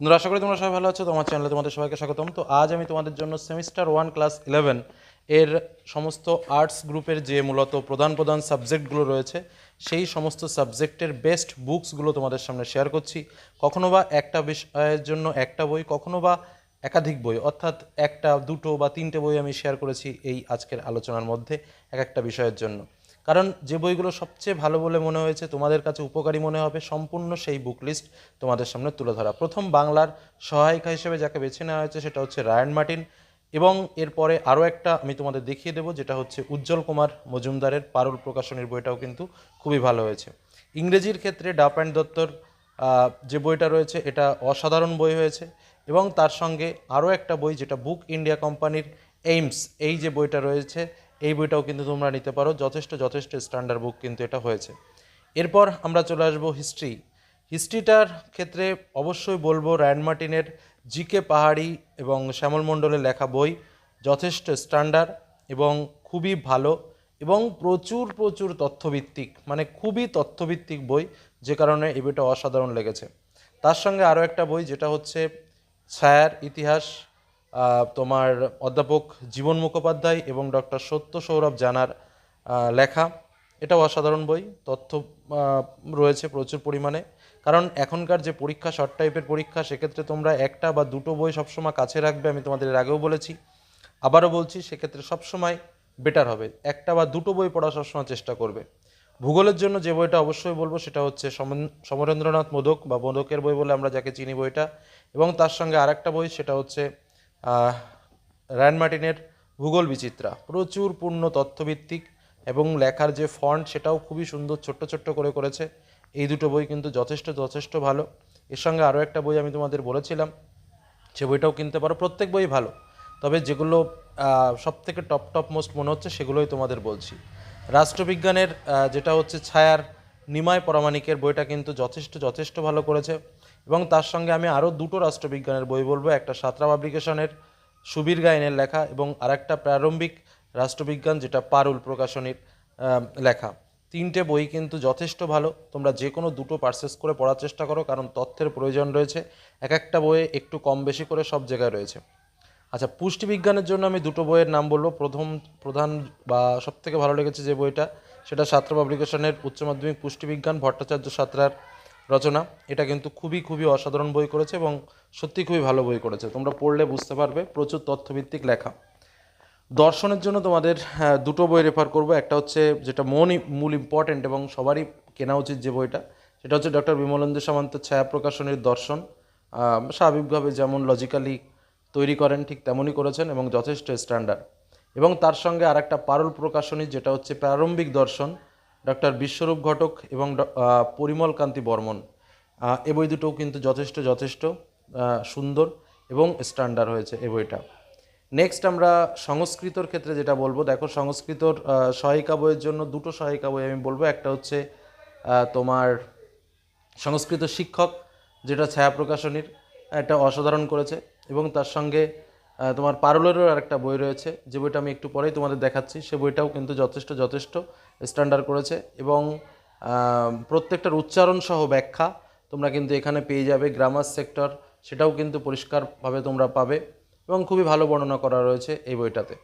বন্ধুরা, আশা করি তোমরা সবাই ভালো আছো। তোমার চ্যানেলে তোমাদের সবাইকে স্বাগতম। তো আজ আমি তোমাদের জন্য সেমিস্টার ওয়ান ক্লাস ইলেভেন এর সমস্ত আর্টস গ্রুপের যে মূলত প্রধান প্রধান সাবজেক্টগুলো রয়েছে, সেই সমস্ত সাবজেক্টের বেস্ট বুকসগুলো তোমাদের সামনে শেয়ার করছি। কখনো বা একটা বিষয়ের জন্য একটা বই, কখনো বা একাধিক বই, অর্থাৎ একটা, দুটো বা তিনটে বই আমি শেয়ার করেছি এই আজকের আলোচনার মধ্যে এক একটা বিষয়ের জন্য। কারণ যে বইগুলো সবচেয়ে ভালো বলে মনে হয়েছে, তোমাদের কাছে উপকারী মনে হবে, সম্পূর্ণ সেই বুক লিস্ট তোমাদের সামনে তুলে ধরা। প্রথম বাংলার সহায়িকা হিসেবে যাকে বেছে নেওয়া হয়েছে সেটা হচ্ছে রায়ান মার্টিন এবং এরপরে আরও একটা আমি তোমাদের দেখিয়ে দেবো, যেটা হচ্ছে উজ্জ্বল কুমার মজুমদারের পারুল প্রকাশনীর বইটাও কিন্তু খুবই ভালো হয়েছে। ইংরেজির ক্ষেত্রে ডাপ অ্যান্ড দত্তর যে বইটা রয়েছে এটা অসাধারণ বই হয়েছে এবং তার সঙ্গে আরও একটা বই যেটা বুক ইন্ডিয়া কোম্পানির এইমস এই যে বইটা রয়েছে এই বইটাও কিন্তু তোমরা নিতে পারো। যথেষ্ট যথেষ্ট স্ট্যান্ডার্ড বুক কিন্তু এটা হয়েছে। এরপর আমরা চলে আসব হিস্ট্রি হিস্ট্রিটার ক্ষেত্রে অবশ্যই বলব র্যান্ড মার্টিনের জিকে পাহাড়ি এবং শ্যামল মণ্ডলের লেখা বই যথেষ্ট স্ট্যান্ডার্ড এবং খুবই ভালো এবং প্রচুর প্রচুর তথ্যভিত্তিক মানে খুবই তথ্যভিত্তিক বই যে কারণে এই বইটা অসাধারণ লেগেছে। তার সঙ্গে আরও একটা বই যেটা হচ্ছে ছায়ার ইতিহাস তোমার অধ্যাপক জীবন মুখোপাধ্যায় এবং ডক্টর সত্য সৌরভ জানার লেখা। এটাও অসাধারণ বই। তথ্য রয়েছে প্রচুর পরিমাণে। কারণ এখনকার যে পরীক্ষা শর্ট টাইপের পরীক্ষা, সেক্ষেত্রে তোমরা একটা বা দুটো বই সবসময় কাছে রাখবে, আমি তোমাদের এর আগেও বলেছি। আবারও বলছি, সেক্ষেত্রে সবসময় বেটার হবে। একটা বা দুটো বই পড়া সবসময় চেষ্টা করবে। ভূগোলের জন্য যে বইটা অবশ্যই বলব, সেটা হচ্ছে সমরেন্দ্রনাথ মোদক বা মোদকের বই বলে আমরা যাকে চিনি বইটা। এবং তার সঙ্গে আরেকটা বই, সেটা হচ্ছে র্যান মার্টিনের ভূগোল বিচিত্রা। প্রচুর পূর্ণ তথ্যভিত্তিক এবং লেখার যে ফন্ট সেটাও খুবই সুন্দর, ছোট্ট ছোট্ট করে করেছে। এই দুটো বই কিন্তু যথেষ্ট যথেষ্ট ভালো। এর সঙ্গে আরও একটা বই আমি তোমাদের বলেছিলাম, সে বইটাও কিনতে পারো। প্রত্যেক বই ভালো, তবে যেগুলো সব থেকে টপ টপ মোস্ট মনে হচ্ছে সেগুলোই তোমাদের বলছি। রাষ্ট্রবিজ্ঞানের যেটা হচ্ছে ছায়ার নিমায় পরামাণিকের বইটা কিন্তু যথেষ্ট যথেষ্ট ভালো করেছে। এবং তার সঙ্গে আমি আরও দুটো রাষ্ট্রবিজ্ঞানের বই বলব, একটা সাঁতরা পাবলিকেশনের সুবীর গাইনের লেখা এবং আরেকটা প্রারম্ভিক রাষ্ট্রবিজ্ঞান যেটা পারুল প্রকাশনীর লেখা। তিনটে বই কিন্তু যথেষ্ট ভালো। তোমরা যে কোনো দুটো পারচেস করে পড়ার চেষ্টা করো, কারণ তথ্যের প্রয়োজন রয়েছে। এক একটা বইয়ে একটু কম বেশি করে সব জায়গায় রয়েছে। আচ্ছা পুষ্টিবিজ্ঞানের জন্য আমি দুটো বইয়ের নাম বলব। প্রথম প্রধান বা সব থেকে ভালো লেগেছে যে বইটা সেটা সাঁতরা পাবলিকেশনের উচ্চ মাধ্যমিক পুষ্টিবিজ্ঞান ভট্টাচার্য সাঁতরার রচনা। এটা কিন্তু খুবই খুবই অসাধারণ বই করেছে এবং সত্যি খুবই ভালো বই করেছে। তোমরা পড়লে বুঝতে পারবে প্রচুর তথ্যভিত্তিক লেখা। দর্শনের জন্য তোমাদের হ্যাঁ, দুটো বই রেফার করব। একটা হচ্ছে যেটা মন মূল ইম্পর্ট্যান্ট এবং সবারই কেনা উচিত যে বইটা সেটা হচ্ছে ডক্টর বিমলেন্দু সামন্তের ছায়া প্রকাশনীর দর্শন। স্বাভাবিকভাবে যেমন লজিক্যালি তৈরি করেন ঠিক তেমনই করেছেন এবং যথেষ্ট স্ট্যান্ডার্ড এবং তার সঙ্গে আরেকটা পারুল প্রকাশনী, যেটা হচ্ছে প্রারম্ভিক দর্শন, ডক্টর বিশ্বরূপ ঘটক এবং পরিমল কান্তি বর্মন। এ বই দুটোও কিন্তু যথেষ্ট যথেষ্ট সুন্দর এবং স্ট্যান্ডার্ড হয়েছে এ বইটা। নেক্সট আমরা সংস্কৃতর ক্ষেত্রে যেটা বলব, দেখো সংস্কৃতর সহায়িকা বইয়ের জন্য দুটো সহায়িকা বই আমি বলব। একটা হচ্ছে তোমার সংস্কৃত শিক্ষক, যেটা ছায়া প্রকাশনীর একটা অসাধারণ করেছে। এবং তার সঙ্গে তোমার পারুলেরও আরেকটা বই রয়েছে। যে বইটা আমি একটু পরেই তোমাদের দেখাচ্ছি, সে বইটাও কিন্তু যথেষ্ট যথেষ্ট স্ট্যান্ডার্ড করেছে এবং প্রত্যেকটার উচ্চারণ সহ ব্যাখ্যা তোমরা কিন্তু এখানে পেয়ে যাবে। গ্রামার সেক্টর সেটাও কিন্তু পরিষ্কারভাবে তোমরা পাবে এবং খুবই ভালো বর্ণনা করা রয়েছে এই বইটাতে।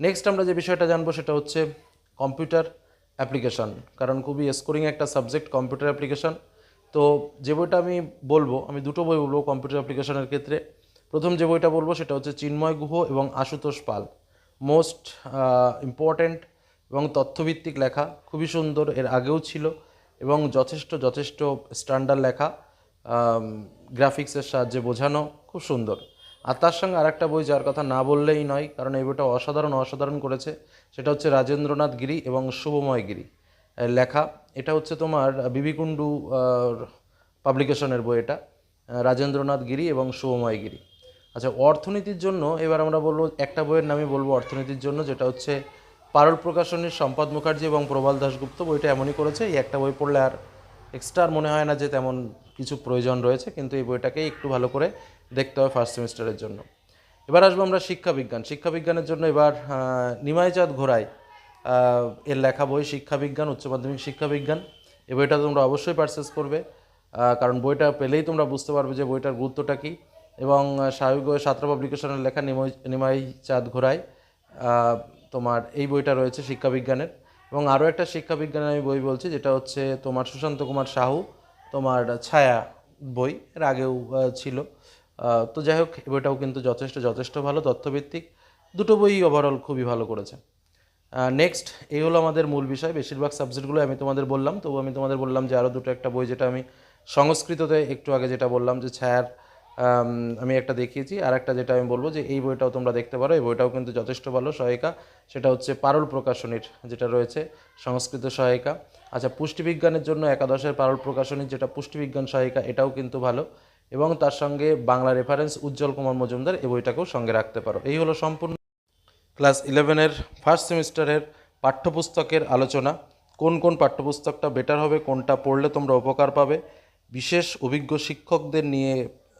নেক্সট আমরা যে বিষয়টা জানব সেটা হচ্ছে কম্পিউটার অ্যাপ্লিকেশন কারণ খুবই স্কোরিং একটা সাবজেক্ট কম্পিউটার অ্যাপ্লিকেশন তো যে বইটা আমি বলব, আমি দুটো বই বলব কম্পিউটার অ্যাপ্লিকেশনের ক্ষেত্রে। প্রথম যে বইটা বলব সেটা হচ্ছে চিন্ময় গুহ এবং আশুতোষ পাল। মোস্ট ইম্পর্ট্যান্ট এবং তথ্যভিত্তিক লেখা। খুবই সুন্দর, এর আগেও ছিল এবং যথেষ্ট যথেষ্ট স্ট্যান্ডার্ড লেখা। গ্রাফিক্সের সাহায্যে বোঝানো খুব সুন্দর। আর তার সঙ্গে আরেকটা বই যার কথা না বললেই নয়, কারণ এই বইটা অসাধারণ অসাধারণ করেছে, সেটা হচ্ছে রাজেন্দ্রনাথ গিরি এবং শুভময় গিরি লেখা। এটা হচ্ছে তোমার বিবিকুণ্ডু পাবলিকেশনের বই এটা রাজেন্দ্রনাথ গিরি এবং শুভময় গিরি। আচ্ছা অর্থনীতির জন্য এবার আমরা বলব, একটা বইয়ের নামই বলব অর্থনীতির জন্য, যেটা হচ্ছে পারল প্রকাশনীর সম্পদ মুখার্জি এবং প্রবাল দাশগুপ্ত। বইটা এমনই করেছে, এই একটা বই পড়লে আর এক্সট্রা মনে হয় না যে তেমন কিছু প্রয়োজন রয়েছে, কিন্তু এই বইটাকে একটু ভালো করে দেখতে হবে ফার্স্ট সেমিস্টারের জন্য। এবার আসব আমরা শিক্ষাবিজ্ঞান। শিক্ষাবিজ্ঞানের জন্য এবার নিমাইচাঁদ ঘোড়াই এর লেখা বই শিক্ষাবিজ্ঞান, উচ্চ মাধ্যমিক শিক্ষাবিজ্ঞান। এই বইটা তোমরা অবশ্যই পারচেস করবে কারণ বইটা পেলেই তোমরা বুঝতে পারবে যে বইটার গুরুত্বটা কী। এবং স্বাভাবিকভাবে সাতরা পাবলিকেশনের লেখা নিময়, নিমাই চাঁদ ঘোড়ায় তোমার এই বইটা রয়েছে শিক্ষাবিজ্ঞানের এবং আরও একটা শিক্ষাবিজ্ঞানের আমি বই বলছি, যেটা হচ্ছে তোমার সুশান্ত কুমার সাহু, তোমার ছায়া বই, এর আগেও ছিল। তো যাই হোক বইটাও কিন্তু যথেষ্ট যথেষ্ট ভালো তথ্যভিত্তিক। দুটো বই ওভারঅল খুবই ভালো করেছে। নেক্সট এই হলো আমাদের মূল বিষয়। বেশিরভাগ সাবজেক্টগুলো আমি তোমাদের বললাম তবু আমি তোমাদের বললাম যে আরও দুটো একটা বই যেটা আমি সংস্কৃততে একটু আগে যেটা বললাম যে ছায়ার আম, একটা দেখিয়েছি আর একটা যেটা আমি বলব যে এই বইটাও তোমরা দেখতে পারো এই বইটাও কিন্তু যথেষ্ট ভালো সহায়িকা। সেটা হচ্ছে পারুল প্রকাশনীর যেটা রয়েছে সংস্কৃত সহায়িকা। আচ্ছা পুষ্টিবিজ্ঞানের জন্য একাদশের পারুল প্রকাশনীর যেটা পুষ্টিবিজ্ঞান সহায়িকা এটাও কিন্তু ভালো। এবং তার সঙ্গে বাংলা রেফারেন্স উজ্জ্বল কুমার মজুমদার এই বইটাকেও সঙ্গে রাখতে পারো। এই হলো সম্পূর্ণ ক্লাস ইলেভেনের ফার্স্ট সেমিস্টারের পাঠ্যপুস্তকের আলোচনা। কোন কোন পাঠ্যপুস্তকটা বেটার হবে কোনটা পড়লে তোমরা উপকার পাবে? বিশেষ অভিজ্ঞ শিক্ষকদের নিয়ে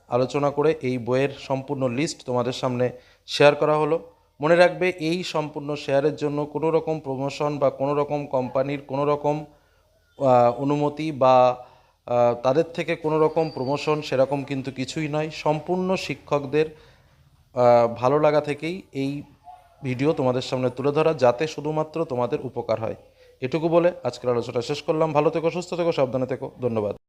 আলোচনা করে এই বইয়ের সম্পূর্ণ লিস্ট তোমাদের সামনে শেয়ার করা হলো। মনে রাখবে, এই সম্পূর্ণ শেয়ারের জন্য কোনো রকম প্রমোশন বা কোনো রকম কোম্পানির কোনো রকম অনুমতি বা তাদের থেকে কোনো রকম প্রমোশন সেরকম কিন্তু কিছুই নয়। সম্পূর্ণ শিক্ষকদের ভালো লাগা থেকেই এই ভিডিও তোমাদের সামনে তুলে ধরা, যাতে শুধুমাত্র তোমাদের উপকার হয়। এটুকু বলে আজকের আলোচনা শেষ করলাম। ভালো থেকো, সুস্থ থেকো, সাবধানে থেকো। ধন্যবাদ।